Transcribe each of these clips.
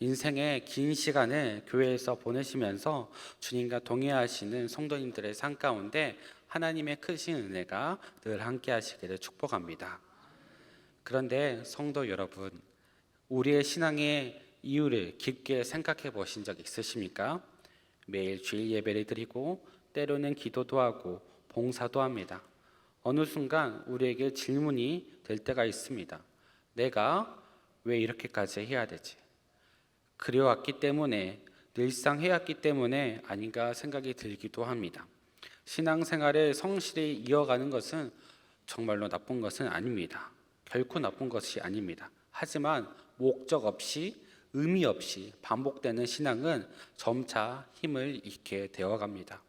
인생의 긴 시간을 교회에서 보내시면서 주님과 동행하시는 성도님들의 삶 가운데 하나님의 크신 은혜가 늘 함께 하시기를 축복합니다. 그런데 성도 여러분, 우리의 신앙의 이유를 깊게 생각해 보신 적 있으십니까? 매일 주일 예배를 드리고 때로는 기도도 하고 봉사도 합니다. 어느 순간 우리에게 질문이 될 때가 있습니다. 내가 왜 이렇게까지 해야 되지? 그려왔기 때문에 늘상 해왔기 때문에 아닌가 생각이 들기도 합니다. 신앙생활을 성실히 이어가는 것은 정말로 나쁜 것은 아닙니다. 결코 나쁜 것이 아닙니다. 하지만 목적 없이 의미 없이 반복되는 신앙은 점차 힘을 잃게 되어 갑니다.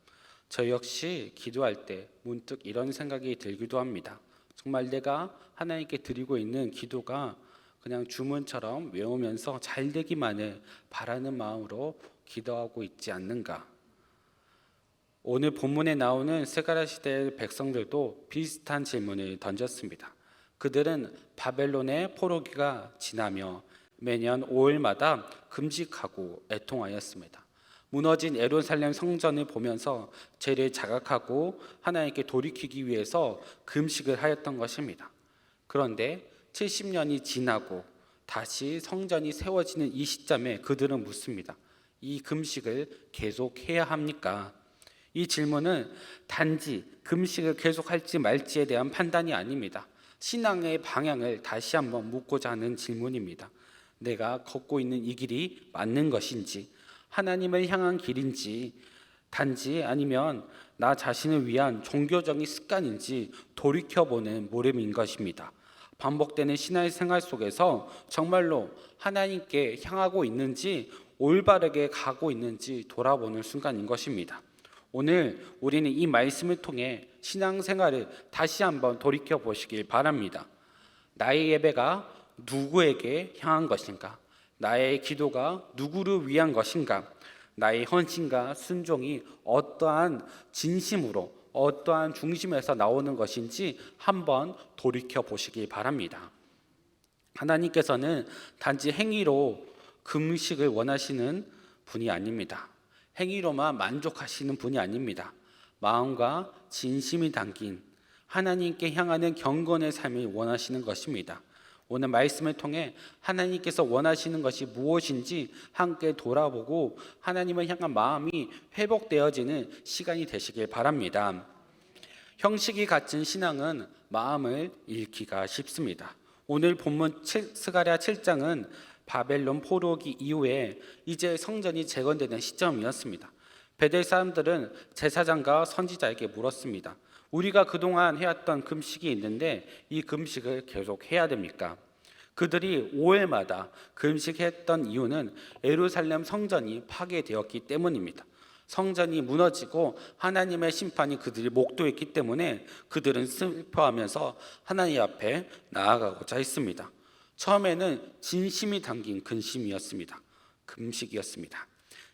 저 역시 기도할 때 문득 이런 생각이 들기도 합니다. 정말 내가 하나님께 드리고 있는 기도가 그냥 주문처럼 외우면서 잘 되기만을 바라는 마음으로 기도하고 있지 않는가? 오늘 본문에 나오는 스가랴 시대의 백성들도 비슷한 질문을 던졌습니다. 그들은 바벨론의 포로기가 지나며 매년 5일마다 금식하고 애통하였습니다. 무너진 에루살렘 성전을 보면서 죄를 자각하고 하나님께 돌이키기 위해서 금식을 하였던 것입니다. 그런데 70년이 지나고 다시 성전이 세워지는 이 시점에 그들은 묻습니다. 이 금식을 계속해야 합니까? 이 질문은 단지 금식을 계속할지 말지에 대한 판단이 아닙니다. 신앙의 방향을 다시 한번 묻고자 하는 질문입니다. 내가 걷고 있는 이 길이 맞는 것인지, 하나님을 향한 길인지, 단지 아니면 나 자신을 위한 종교적인 습관인지 돌이켜보는 모름인 것입니다. 반복되는 신앙의 생활 속에서 정말로 하나님께 향하고 있는지 올바르게 가고 있는지 돌아보는 순간인 것입니다. 오늘 우리는 이 말씀을 통해 신앙생활을 다시 한번 돌이켜 보시길 바랍니다. 나의 예배가 누구에게 향한 것인가? 나의 기도가 누구를 위한 것인가? 나의 헌신과 순종이 어떠한 진심으로 어떠한 중심에서 나오는 것인지 한번 돌이켜 보시기 바랍니다. 하나님께서는 단지 행위로 금식을 원하시는 분이 아닙니다. 행위로만 만족하시는 분이 아닙니다. 마음과 진심이 담긴 하나님께 향하는 경건의 삶을 원하시는 것입니다. 오늘 말씀을 통해 하나님께서 원하시는 것이 무엇인지 함께 돌아보고 하나님을 향한 마음이 회복되어지는 시간이 되시길 바랍니다. 형식이 갖춘 신앙은 마음을 잃기가 쉽습니다. 오늘 본문 스가랴 7장은 바벨론 포로기 이후에 이제 성전이 재건되는 시점이었습니다. 베델 사람들은 제사장과 선지자에게 물었습니다. 우리가 그동안 해왔던 금식이 있는데 이 금식을 계속 해야 됩니까? 그들이 5일마다 금식했던 이유는 에루살렘 성전이 파괴되었기 때문입니다. 성전이 무너지고 하나님의 심판이 그들이 목도했기 때문에 그들은 슬퍼하면서 하나님 앞에 나아가고자 했습니다. 처음에는 진심이 담긴 근심이었습니다. 금식이었습니다.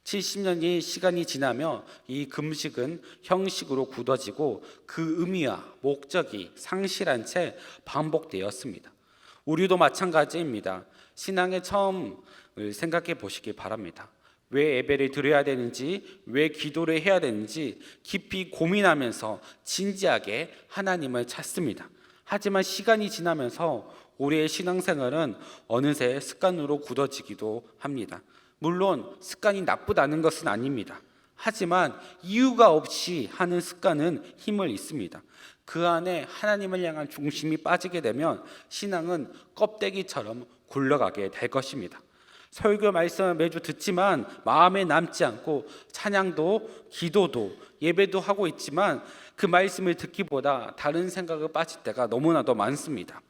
70년이 시간이 지나며 이 금식은 형식으로 굳어지고 그 의미와 목적이 상실한 채 반복되었습니다. 우리도 마찬가지입니다. 신앙의 처음을 생각해 보시기 바랍니다. 왜 예배를 드려야 되는지, 왜 기도를 해야 되는지 깊이 고민하면서 진지하게 하나님을 찾습니다. 하지만 시간이 지나면서 우리의 신앙생활은 어느새 습관으로 굳어지기도 합니다. 물론 습관이 나쁘다는 것은 아닙니다. 하지만 이유가 없이 하는 습관은 힘을 잃습니다. 그 안에 하나님을 향한 중심이 빠지게 되면 신앙은 껍데기처럼 굴러가게 될 것입니다. 설교 말씀을 매주 듣지만 마음에 남지 않고 찬양도 기도도 예배도 하고 있지만 그 말씀을 듣기보다 다른 생각을 빠질 때가 너무나도 많습니다.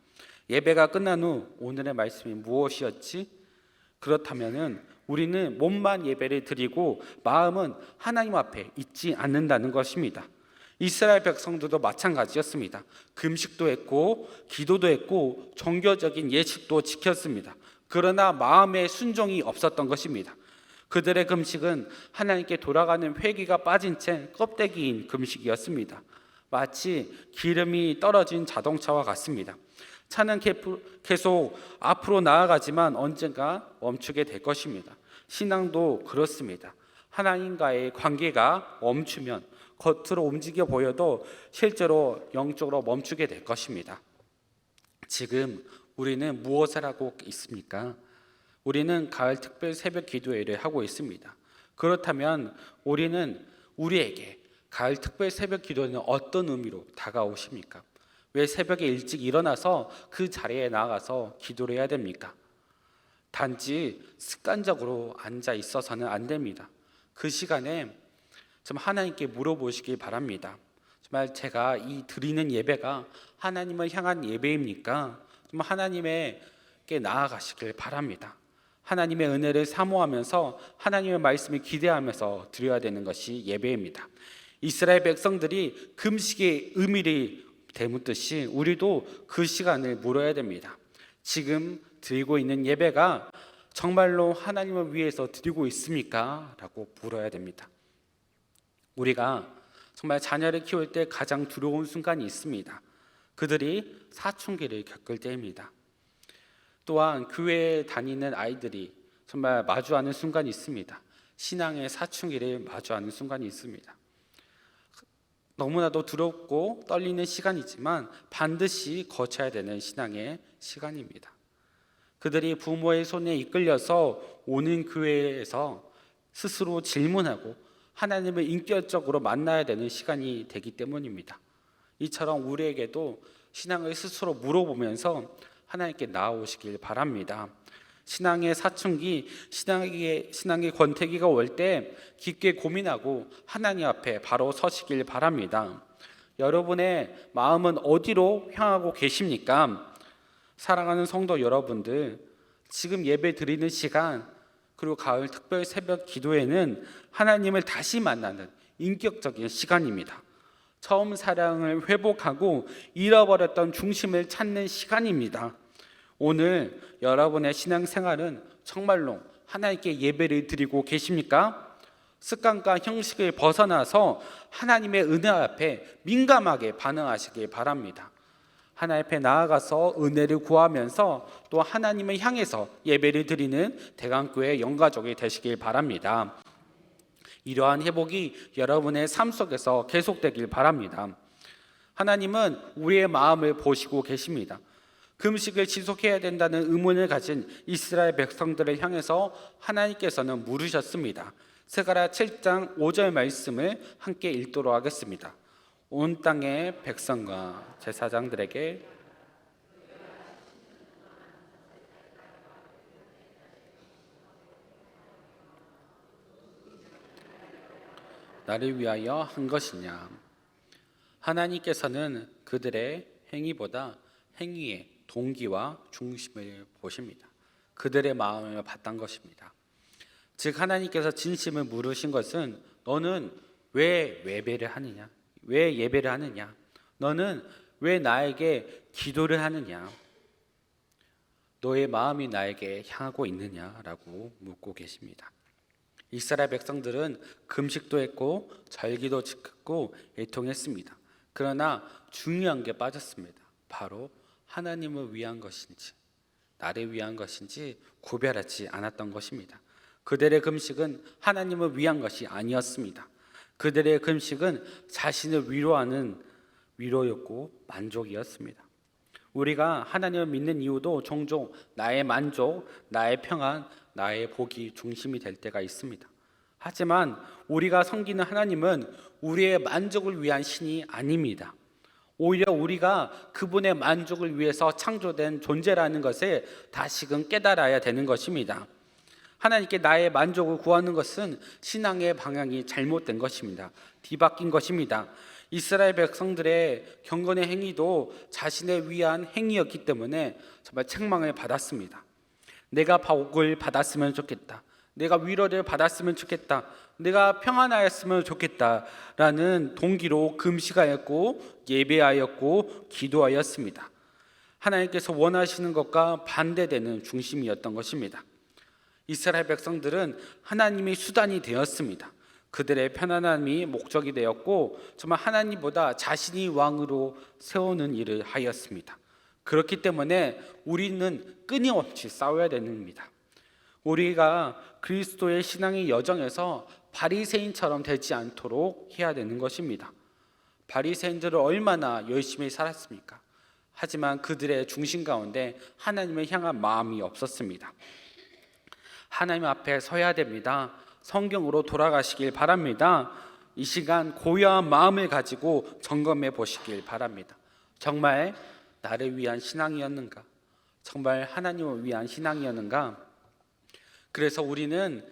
예배가 끝난 후 오늘의 말씀이 무엇이었지? 그렇다면은 우리는 몸만 예배를 드리고 마음은 하나님 앞에 있지 않는다는 것입니다. 이스라엘 백성들도 마찬가지였습니다. 금식도 했고 기도도 했고 종교적인 예식도 지켰습니다. 그러나 마음의 순종이 없었던 것입니다. 그들의 금식은 하나님께 돌아가는 회기가 빠진 채 껍데기인 금식이었습니다. 마치 기름이 떨어진 자동차와 같습니다. 차는 계속 앞으로 나아가지만 언젠가 멈추게 될 것입니다. 신앙도 그렇습니다. 하나님과의 관계가 멈추면 겉으로 움직여 보여도 실제로 영적으로 멈추게 될 것입니다. 지금 우리는 무엇을 하고 있습니까? 우리는 가을 특별 새벽 기도회를 하고 있습니다. 그렇다면 우리는 우리에게 가을 특별 새벽 기도는 어떤 의미로 다가오십니까? 왜 새벽에 일찍 일어나서 그 자리에 나가서 기도를 해야 됩니까? 단지 습관적으로 앉아 있어서는 안 됩니다. 그 시간에 좀 하나님께 물어보시기 바랍니다. 정말 제가 이 드리는 예배가 하나님을 향한 예배입니까? 좀 하나님에게 나아가시길 바랍니다. 하나님의 은혜를 사모하면서 하나님의 말씀을 기대하면서 드려야 되는 것이 예배입니다. 이스라엘 백성들이 금식의 의미를 되묻듯이 우리도 그 시간을 물어야 됩니다. 지금 드리고 있는 예배가 정말로 하나님을 위해서 드리고 있습니까? 라고 물어야 됩니다. 우리가 정말 자녀를 키울 때 가장 두려운 순간이 있습니다. 그들이 사춘기를 겪을 때입니다. 또한 교회에 다니는 아이들이 정말 마주하는 순간이 있습니다. 신앙의 사춘기를 마주하는 순간이 있습니다. 너무나도 두렵고 떨리는 시간이지만 반드시 거쳐야 되는 신앙의 시간입니다. 그들이 부모의 손에 이끌려서 오는 교회에서 스스로 질문하고 하나님을 인격적으로 만나야 되는 시간이 되기 때문입니다. 이처럼 우리에게도 신앙을 스스로 물어보면서 하나님께 나아오시길 바랍니다. 신앙의 사춘기, 신앙의 신앙의 권태기가 올 때 깊게 고민하고 하나님 앞에 바로 서시길 바랍니다. 여러분의 마음은 어디로 향하고 계십니까? 사랑하는 성도 여러분들, 지금 예배 드리는 시간 그리고 가을 특별 새벽 기도회는 하나님을 다시 만나는 인격적인 시간입니다. 처음 사랑을 회복하고 잃어버렸던 중심을 찾는 시간입니다. 오늘 여러분의 신앙생활은 정말로 하나님께 예배를 드리고 계십니까? 습관과 형식을 벗어나서 하나님의 은혜 앞에 민감하게 반응하시길 바랍니다. 하나님 앞에 나아가서 은혜를 구하면서 또 하나님을 향해서 예배를 드리는 대강교회 영가족이 되시길 바랍니다. 이러한 회복이 여러분의 삶 속에서 계속되길 바랍니다. 하나님은 우리의 마음을 보시고 계십니다. 금식을 지속해야 된다는 의문을 가진 이스라엘 백성들을 향해서 하나님께서는 물으셨습니다. 세가라 7장 5절 말씀을 함께 읽도록 하겠습니다. 온 땅의 백성과 제사장들에게 나를 위하여 한 것이냐? 하나님께서는 그들의 행위보다 행위의 동기와 중심을 보십니다. 그들의 마음을 봤던 것입니다. 즉 하나님께서 진심을 물으신 것은 너는 왜 예배를 하느냐? 왜 예배를 하느냐? 너는 왜 나에게 기도를 하느냐? 너의 마음이 나에게 향하고 있느냐라고 묻고 계십니다. 이스라엘 백성들은 금식도 했고 절기도 지켰고 애통했습니다. 그러나 중요한 게 빠졌습니다. 바로 하나님을 위한 것인지 나를 위한 것인지 구별하지 않았던 것입니다. 그들의 금식은 하나님을 위한 것이 아니었습니다. 그들의 금식은 자신을 위로하는 위로였고 만족이었습니다. 우리가 하나님을 믿는 이유도 종종 나의 만족, 나의 평안, 나의 복이 중심이 될 때가 있습니다. 하지만 우리가 섬기는 하나님은 우리의 만족을 위한 신이 아닙니다. 오히려 우리가 그분의 만족을 위해서 창조된 존재라는 것을 다시금 깨달아야 되는 것입니다. 하나님께 나의 만족을 구하는 것은 신앙의 방향이 잘못된 것입니다. 뒤바뀐 것입니다. 이스라엘 백성들의 경건의 행위도 자신을 위한 행위였기 때문에 정말 책망을 받았습니다. 내가 복을 받았으면 좋겠다. 내가 위로를 받았으면 좋겠다. 내가 평안하였으면 좋겠다라는 동기로 금식하였고 예배하였고 기도하였습니다. 하나님께서 원하시는 것과 반대되는 중심이었던 것입니다. 이스라엘 백성들은 하나님의 수단이 되었습니다. 그들의 편안함이 목적이 되었고 정말 하나님보다 자신이 왕으로 세우는 일을 하였습니다. 그렇기 때문에 우리는 끊임없이 싸워야 됩니다. 우리가 그리스도의 신앙의 여정에서 바리새인처럼 되지 않도록 해야 되는 것입니다. 바리새인들은 얼마나 열심히 살았습니까? 하지만 그들의 중심 가운데 하나님을 향한 마음이 없었습니다. 하나님 앞에 서야 됩니다. 성경으로 돌아가시길 바랍니다. 이 시간 고요한 마음을 가지고 점검해 보시길 바랍니다. 정말 나를 위한 신앙이었는가? 정말 하나님을 위한 신앙이었는가? 그래서 우리는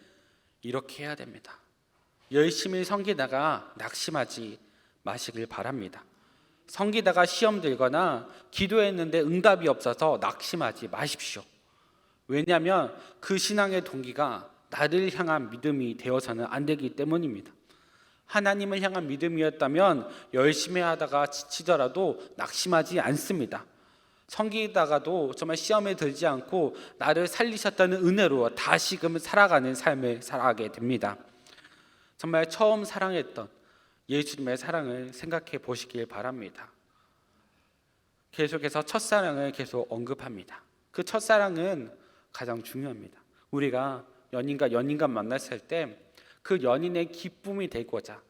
이렇게 해야 됩니다. 열심히 섬기다가 낙심하지 마시길 바랍니다. 섬기다가 시험 들거나 기도했는데 응답이 없어서 낙심하지 마십시오. 왜냐하면 그 신앙의 동기가 나를 향한 믿음이 되어서는 안 되기 때문입니다. 하나님을 향한 믿음이었다면 열심히 하다가 지치더라도 낙심하지 않습니다. 섬기다가도 정말 시험에 들지 않고 나를 살리셨다는 은혜로 다시금 살아가는 삶을 살아가게 됩니다. 정말 처음 사랑했던 예수님의 사랑을 생각해 보시길 바랍니다. 계속해서 첫사랑을 계속 언급합니다. 그 첫사랑은 가장 중요합니다. 우리가 연인과 연인과 만났을 때 그 연인의 기쁨이 되고자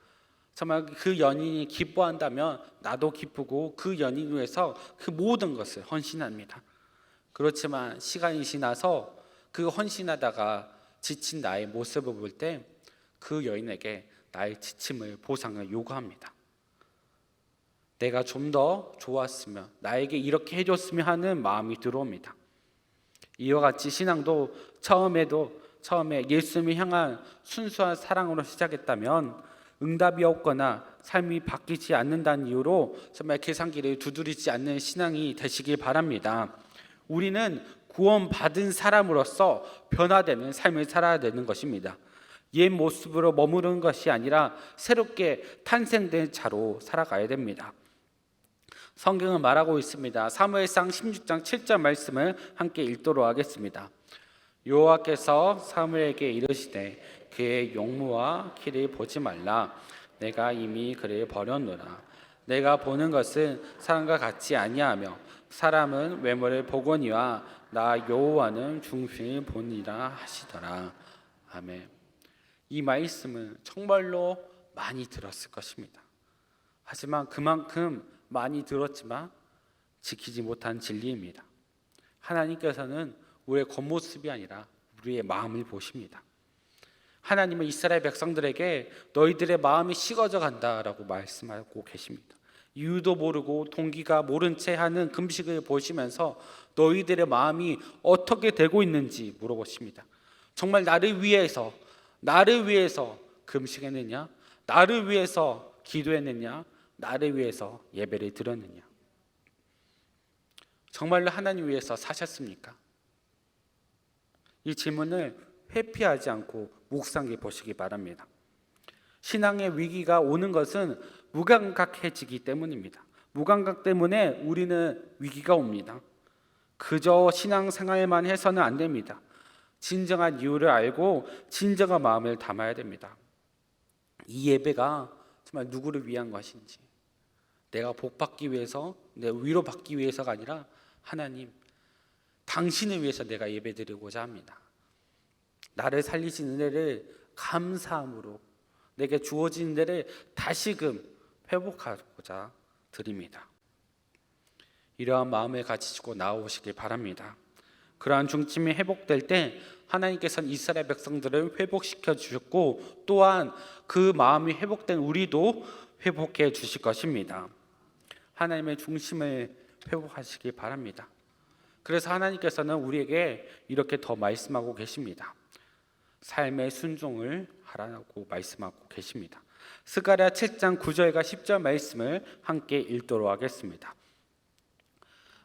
정말 그 연인이 기뻐한다면 나도 기쁘고 그 연인 위해서 그 모든 것을 헌신합니다. 그렇지만 시간이 지나서 그 헌신하다가 지친 나의 모습을 볼 때 그 여인에게 나의 지침을 보상을 요구합니다. 내가 좀 더 좋았으면 나에게 이렇게 해줬으면 하는 마음이 들어옵니다. 이와 같이 신앙도 처음에도 처음에 예수님을 향한 순수한 사랑으로 시작했다면 응답이 없거나 삶이 바뀌지 않는다는 이유로 정말 계산기를 두드리지 않는 신앙이 되시길 바랍니다. 우리는 구원받은 사람으로서 변화되는 삶을 살아야 되는 것입니다. 옛 모습으로 머무르는 것이 아니라 새롭게 탄생된 자로 살아가야 됩니다. 성경은 말하고 있습니다. 사무엘상 16장 7절 말씀을 함께 읽도록 하겠습니다. 여호와께서 사무엘에게 이르시되 그의 용무와 키를 보지 말라 내가 이미 그를 버렸노라 내가 보는 것은 사람과 같지 아니하며 사람은 외모를 보거니와 나 여호와는 중심을 보니라 하시더라 아멘 이 말씀은 정말로 많이 들었을 것입니다 하지만 그만큼 많이 들었지만 지키지 못한 진리입니다 하나님께서는 우리의 겉모습이 아니라 우리의 마음을 보십니다. 하나님은 이스라엘 백성들에게 너희들의 마음이 식어져 간다라고 말씀하고 계십니다. 이유도 모르고 동기가 모른 채 하는 금식을 보시면서 너희들의 마음이 어떻게 되고 있는지 물어보십니다. 정말 나를 위해서 나를 위해서 금식했느냐? 나를 위해서 기도했느냐? 나를 위해서 예배를 드렸느냐? 정말로 하나님 위해서 사셨습니까? 이 질문을 회피하지 않고 묵상해 보시기 바랍니다. 신앙의 위기가 오는 것은 무감각해지기 때문입니다. 무감각 때문에 우리는 위기가 옵니다. 그저 신앙생활만 해서는 안 됩니다. 진정한 이유를 알고 진정한 마음을 담아야 됩니다. 이 예배가 정말 누구를 위한 것인지, 내가 복 받기 위해서, 내 위로 받기 위해서가 아니라 하나님, 당신을 위해서 내가 예배드리고자 합니다. 나를 살리신 은혜를 감사함으로 내게 주어진 은혜를 다시금 회복하고자 드립니다. 이러한 마음을 가지시고 나오시길 바랍니다. 그러한 중심이 회복될 때 하나님께서는 이스라엘 백성들을 회복시켜 주셨고 또한 그 마음이 회복된 우리도 회복해 주실 것입니다. 하나님의 중심을 회복하시길 바랍니다. 그래서 하나님께서는 우리에게 이렇게 더 말씀하고 계십니다. 삶의 순종을 하라고 말씀하고 계십니다. 스가랴 7장 9절과 10절 말씀을 함께 읽도록 하겠습니다.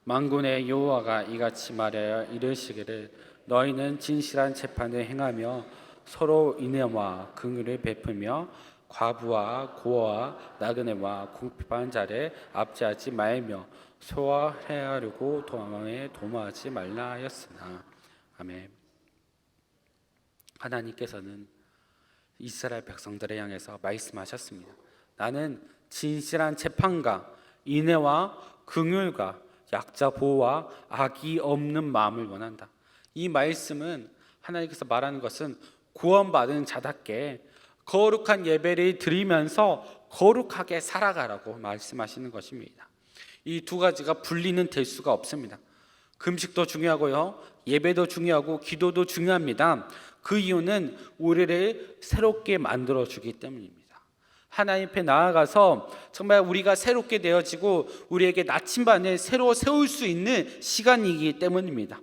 만군의 여호와가 이같이 말하여 이르시기를 너희는 진실한 재판을 행하며 서로 인애와 긍휼을 베풀며 과부와 고아와 나그네와 궁핍한 자를 압제하지 말며 소화하려고 도망에 도모하지 말라 하였으나 아멘. 하나님께서는 이스라엘 백성들을 향해서 말씀하셨습니다. 나는 진실한 재판과 인애와 긍휼과 약자 보호와 악이 없는 마음을 원한다. 이 말씀은 하나님께서 말하는 것은 구원받은 자답게 거룩한 예배를 드리면서 거룩하게 살아가라고 말씀하시는 것입니다. 이 두 가지가 분리는 될 수가 없습니다. 금식도 중요하고요. 예배도 중요하고 기도도 중요합니다. 그 이유는 우리를 새롭게 만들어 주기 때문입니다. 하나님 앞에 나아가서 정말 우리가 새롭게 되어지고 우리에게 나침반을 새로 세울 수 있는 시간이기 때문입니다.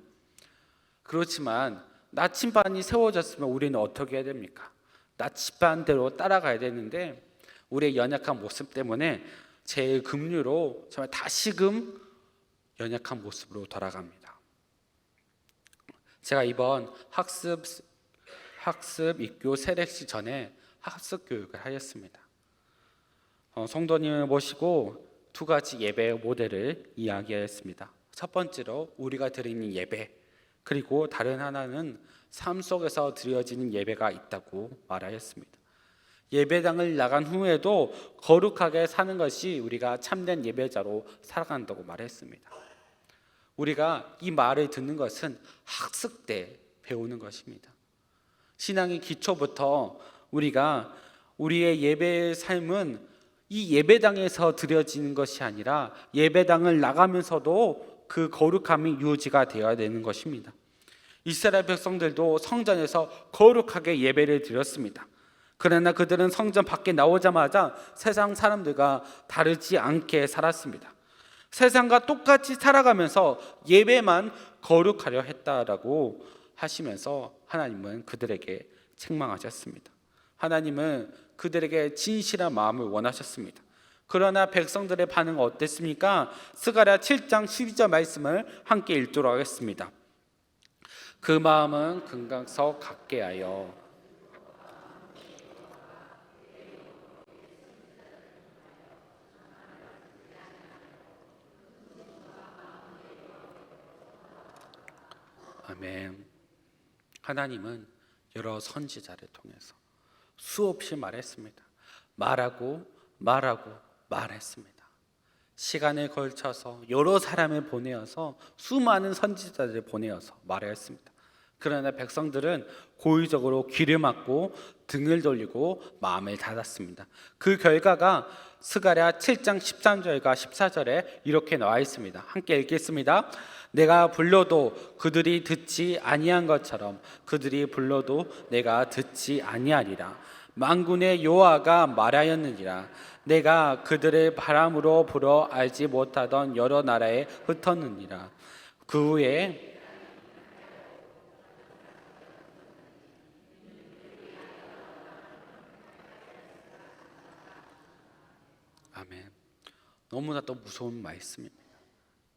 그렇지만 나침반이 세워졌으면 우리는 어떻게 해야 됩니까? 나침반대로 따라가야 되는데 우리의 연약한 모습 때문에 제 급류로 정말 다시금 연약한 모습으로 돌아갑니다. 제가 이번 학습 학습 입교 세례식 전에 학습 교육을 하였습니다. 어, 성도님을 모시고 두 가지 예배 모델을 이야기하였습니다. 첫 번째로 우리가 드리는 예배, 그리고 다른 하나는 삶 속에서 드려지는 예배가 있다고 말하였습니다. 예배당을 나간 후에도 거룩하게 사는 것이 우리가 참된 예배자로 살아간다고 말했습니다. 우리가 이 말을 듣는 것은 학습 때 배우는 것입니다. 신앙의 기초부터 우리가 우리의 예배의 삶은 이 예배당에서 드려지는 것이 아니라 예배당을 나가면서도 그 거룩함이 유지가 되어야 되는 것입니다. 이스라엘 백성들도 성전에서 거룩하게 예배를 드렸습니다. 그러나 그들은 성전 밖에 나오자마자 세상 사람들과 다르지 않게 살았습니다. 세상과 똑같이 살아가면서 예배만 거룩하려 했다라고 하시면서 하나님은 그들에게 책망하셨습니다. 하나님은 그들에게 진실한 마음을 원하셨습니다. 그러나 백성들의 반응은 어땠습니까? 스가랴 7장 12절 말씀을 함께 읽도록 하겠습니다. 그 마음은 금강석 같게 하여 아멘. 하나님은 여러 선지자를 통해서 수없이 말했습니다. 말하고 말하고 말했습니다. 시간에 걸쳐서 여러 사람을 보내어서 수많은 선지자들을 보내어서 말했습니다. 그러나 백성들은 고의적으로 귀를 막고 등을 돌리고 마음을 닫았습니다. 그 결과가 스가랴 7장 13절과 14절에 이렇게 나와 있습니다. 함께 읽겠습니다. 내가 불러도 그들이 듣지 아니한 것처럼 그들이 불러도 내가 듣지 아니하리라. 만군의 여호와가 말하였느니라. 내가 그들의 바람으로 불어 알지 못하던 여러 나라에 흩었느니라. 그 후에 아멘. 너무나 또 무서운 말씀입니다.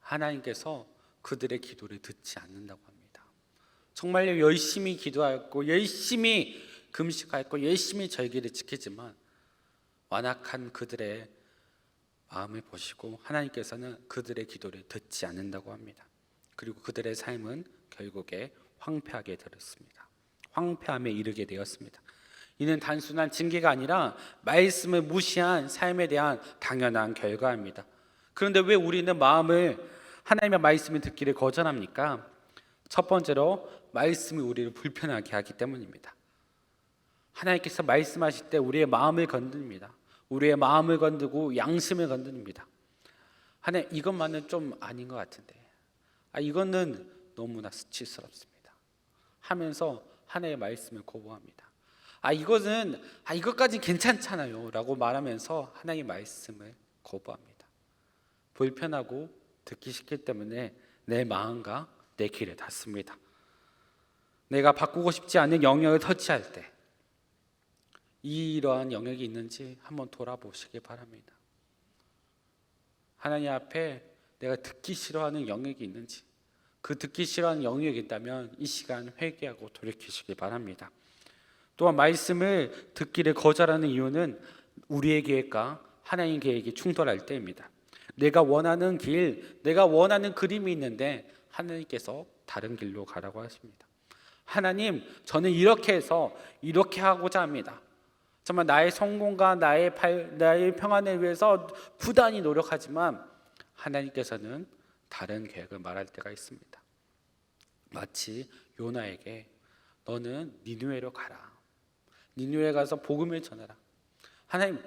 하나님께서 그들의 기도를 듣지 않는다고 합니다. 정말 열심히 기도하였고 열심히 금식하였고 열심히 절기를 지키지만 완악한 그들의 마음을 보시고 하나님께서는 그들의 기도를 듣지 않는다고 합니다. 그리고 그들의 삶은 결국에 황폐하게 되었습니다. 황폐함에 이르게 되었습니다. 이는 단순한 징계가 아니라 말씀을 무시한 삶에 대한 당연한 결과입니다. 그런데 왜 우리는 마음을 하나님의 말씀을 듣기를 거절합니까? 첫 번째로 말씀이 우리를 불편하게 하기 때문입니다. 하나님께서 말씀하실 때 우리의 마음을 건드립니다. 우리의 마음을 건드고 양심을 건드립니다. 하나님 이것만은 좀 아닌 것 같은데, 아 이거는 너무나 수치스럽습니다. 하면서 하나님의 말씀을 거부합니다. 아 이것은 아 이것까지 괜찮잖아요라고 말하면서 하나님의 말씀을 거부합니다. 불편하고 듣기 싫기 때문에 내 마음과 내 길에 닿습니다. 내가 바꾸고 싶지 않은 영역을 터치할 때 이러한 영역이 있는지 한번 돌아보시기 바랍니다. 하나님 앞에 내가 듣기 싫어하는 영역이 있는지 그 듣기 싫어하는 영역이 있다면 이 시간 회개하고 돌이키시기 바랍니다. 또한 말씀을 듣기를 거절하는 이유는 우리의 계획과 하나님 계획이 충돌할 때입니다. 내가 원하는 길, 내가 원하는 그림이 있는데 하나님께서 다른 길로 가라고 하십니다. 하나님, 저는 이렇게 해서 이렇게 하고자 합니다. 정말 나의 성공과 나의 발, 나의 평안을 위해서 부단히 노력하지만 하나님께서는 다른 계획을 말할 때가 있습니다. 마치 요나에게 너는 니누에로 가라. 니누에 가서 복음을 전하라. 하나님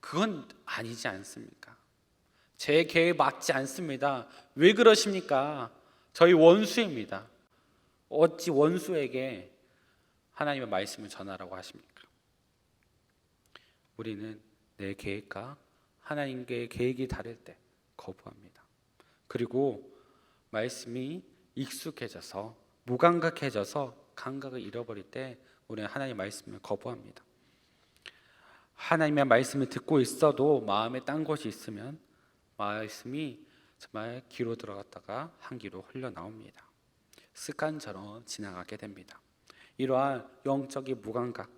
그건 아니지 않습니까? 제 계획 맞지 않습니다. 왜 그러십니까? 저희 원수입니다. 어찌 원수에게 하나님의 말씀을 전하라고 하십니까? 우리는 내 계획과 하나님의 계획이 다를 때 거부합니다. 그리고 말씀이 익숙해져서 무감각해져서 감각을 잃어버릴 때 우리는 하나님의 말씀을 거부합니다. 하나님의 말씀을 듣고 있어도 마음에 딴 것이 있으면 말씀이 정말 귀로 들어갔다가 한 귀로 흘러 나옵니다. 습관처럼 지나가게 됩니다. 이러한 영적인 무감각,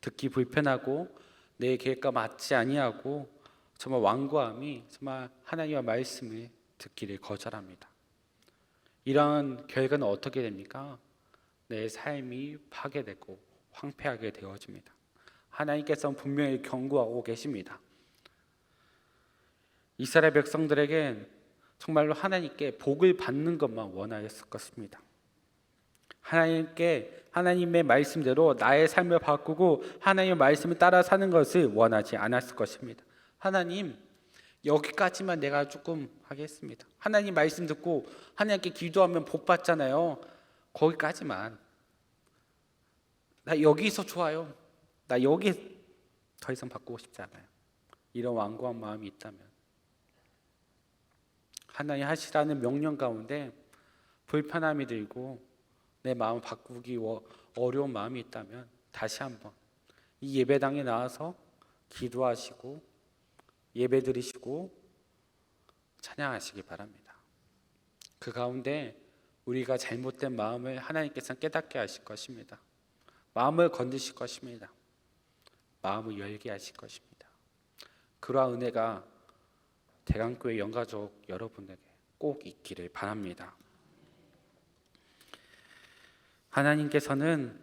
듣기 불편하고 내 계획과 맞지 아니하고 정말 완고함이 정말 하나님의 말씀을 듣기를 거절합니다. 이러한 결과는 어떻게 됩니까? 내 삶이 파괴되고 황폐하게 되어집니다. 하나님께서는 분명히 경고하고 계십니다. 이스라엘 백성들에겐 정말로 하나님께 복을 받는 것만 원하였을 것입니다. 하나님께 하나님의 말씀대로 나의 삶을 바꾸고 하나님의 말씀을 따라 사는 것을 원하지 않았을 것입니다. 하나님 여기까지만 내가 조금 하겠습니다. 하나님 말씀 듣고 하나님께 기도하면 복 받잖아요. 거기까지만. 나 여기서 좋아요. 나 여기 더 이상 바꾸고 싶지 않아요. 이런 완고한 마음이 있다면 하나님 하시라는 명령 가운데 불편함이 들고 내 마음 바꾸기 어려운 마음이 있다면 다시 한번 이 예배당에 나와서 기도하시고 예배 드리시고 찬양하시기 바랍니다. 그 가운데 우리가 잘못된 마음을 하나님께서 깨닫게 하실 것입니다. 마음을 건드실 것입니다. 마음을 열게 하실 것입니다. 그러한 은혜가 대강교회 영가족 여러분에게 꼭 있기를 바랍니다. 하나님께서는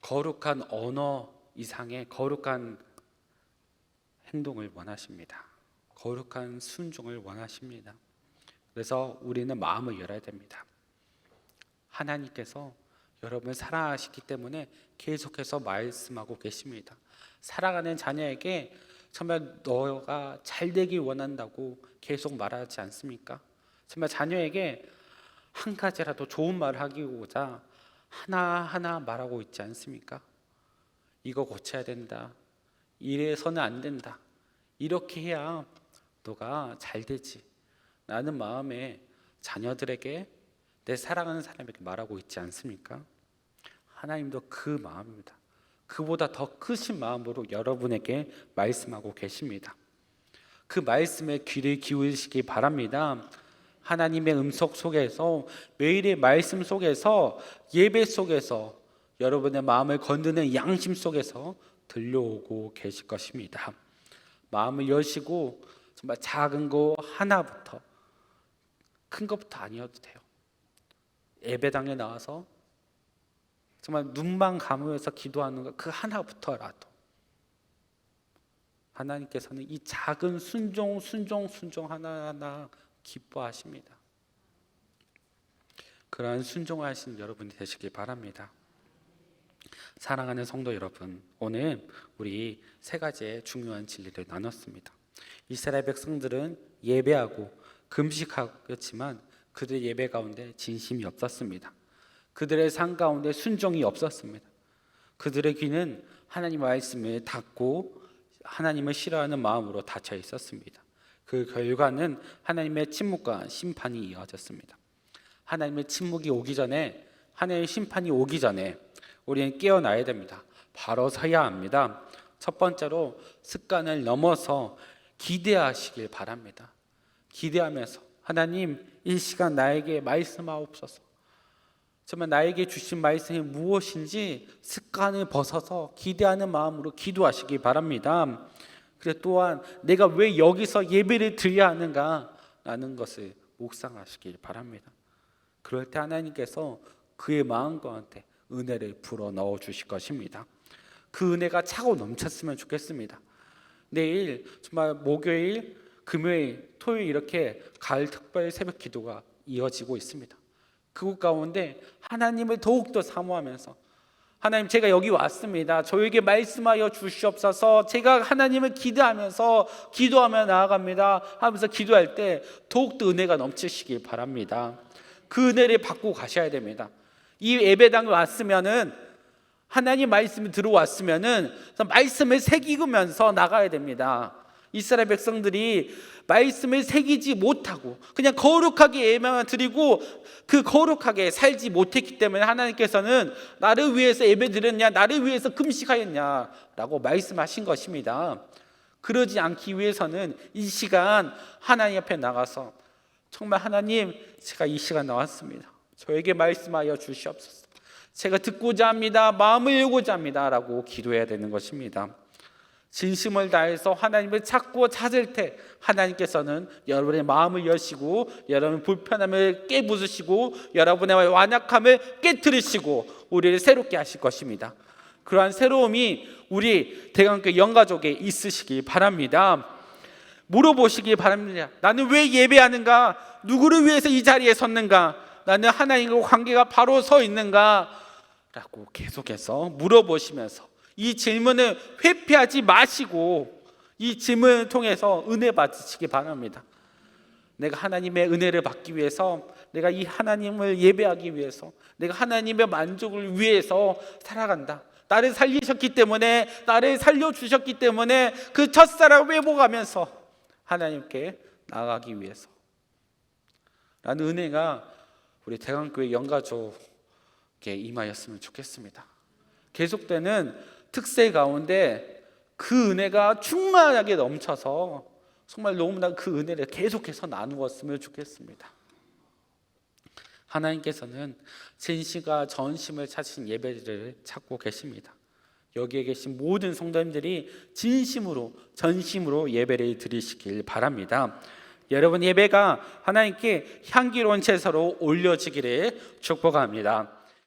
거룩한 언어 이상의 거룩한 행동을 원하십니다. 거룩한 순종을 원하십니다. 그래서 우리는 마음을 열어야 됩니다. 하나님께서 여러분을 사랑하시기 때문에 계속해서 말씀하고 계십니다. 살아가는 자녀에게 정말 너가 잘 되길 원한다고 계속 말하지 않습니까? 정말 자녀에게 한 가지라도 좋은 말을 하기고자 하나하나 말하고 있지 않습니까? 이거 고쳐야 된다. 이래서는 안 된다. 이렇게 해야 너가 잘 되지. 라는 마음에 자녀들에게 내 사랑하는 사람에게 말하고 있지 않습니까? 하나님도 그 마음입니다. 그보다 더 크신 마음으로 여러분에게 말씀하고 계십니다. 그 말씀에 귀를 기울이시기 바랍니다. 하나님의 음성 속에서 매일의 말씀 속에서 예배 속에서 여러분의 마음을 건드는 양심 속에서 들려오고 계실 것입니다. 마음을 여시고 정말 작은 거 하나부터 큰 것부터 아니어도 돼요. 예배당에 나와서 정말 눈만 감으면서 기도하는 것 그 하나부터라도 하나님께서는 이 작은 순종 순종 순종 하나하나 기뻐하십니다. 그러한 순종하신 여러분이 되시길 바랍니다. 사랑하는 성도 여러분, 오늘 우리 세 가지의 중요한 진리를 나눴습니다. 이스라엘 백성들은 예배하고 금식하였지만 그들 예배 가운데 진심이 없었습니다. 그들의 삶 가운데 순종이 없었습니다. 그들의 귀는 하나님 말씀을 닫고 하나님을 싫어하는 마음으로 닫혀 있었습니다. 그 결과는 하나님의 침묵과 심판이 이어졌습니다. 하나님의 침묵이 오기 전에 하나님의 심판이 오기 전에 우리는 깨어나야 됩니다. 바로 서야 합니다. 첫 번째로 습관을 넘어서 기대하시길 바랍니다. 기대하면서 하나님 이 시간 나에게 말씀하옵소서. 정말 나에게 주신 말씀이 무엇인지 습관을 벗어서 기대하는 마음으로 기도하시기 바랍니다. 그래 또한 내가 왜 여기서 예배를 드려야 하는가 라는 것을 묵상하시길 바랍니다. 그럴 때 하나님께서 그의 마음 가운데 은혜를 불어 넣어 주실 것입니다. 그 은혜가 차고 넘쳤으면 좋겠습니다. 내일 정말 목요일 금요일, 토요일 이렇게 가을 특별 새벽 기도가 이어지고 있습니다. 그곳 가운데 하나님을 더욱더 사모하면서 하나님 제가 여기 왔습니다. 저에게 말씀하여 주시옵소서. 제가 하나님을 기도하면서 기도하며 나아갑니다. 하면서 기도할 때 더욱더 은혜가 넘치시길 바랍니다. 그 은혜를 받고 가셔야 됩니다. 이 예배당에 왔으면은 하나님 말씀이 들어왔으면은 말씀을 새기면서 나가야 됩니다. 이스라엘 백성들이 말씀을 새기지 못하고 그냥 거룩하게 예배만 드리고 그 거룩하게 살지 못했기 때문에 하나님께서는 나를 위해서 예배 드렸냐 나를 위해서 금식하였냐라고 말씀하신 것입니다. 그러지 않기 위해서는 이 시간 하나님 앞에 나가서 정말 하나님 제가 이 시간 나왔습니다. 저에게 말씀하여 주시옵소서. 제가 듣고자 합니다. 마음을 열고자 합니다라고 기도해야 되는 것입니다. 진심을 다해서 하나님을 찾고 찾을 때 하나님께서는 여러분의 마음을 여시고 여러분의 불편함을 깨부수시고 여러분의 완약함을 깨뜨리시고 우리를 새롭게 하실 것입니다. 그러한 새로움이 우리 대강교 영가족에 있으시길 바랍니다. 물어보시기 바랍니다. 나는 왜 예배하는가? 누구를 위해서 이 자리에 섰는가? 나는 하나님과 관계가 바로 서 있는가? 라고 계속해서 물어보시면서 이 질문을 회피하지 마시고 이 질문을 통해서 은혜 받으시기 바랍니다. 내가 하나님의 은혜를 받기 위해서 내가 이 하나님을 예배하기 위해서 내가 하나님의 만족을 위해서 살아간다. 나를 살리셨기 때문에 나를 살려 주셨기 때문에 그 첫사랑 회복하면서 하나님께 나아가기 위해서 라는 은혜가 우리 대강교회 영가족에 임하였으면 좋겠습니다. 계속되는 특세 가운데 그 은혜가 충만하게 넘쳐서 정말 너무나 그 은혜를 계속해서 나누었으면 좋겠습니다. 하나님께서는 진시가 전심을 찾으신 예배를 찾고 계십니다. 여기에 계신 모든 성도님들이 진심으로 전심으로 예배를 드리시길 바랍니다. 여러분 예배가 하나님께 향기로운 제사로 올려지기를 축복합니다.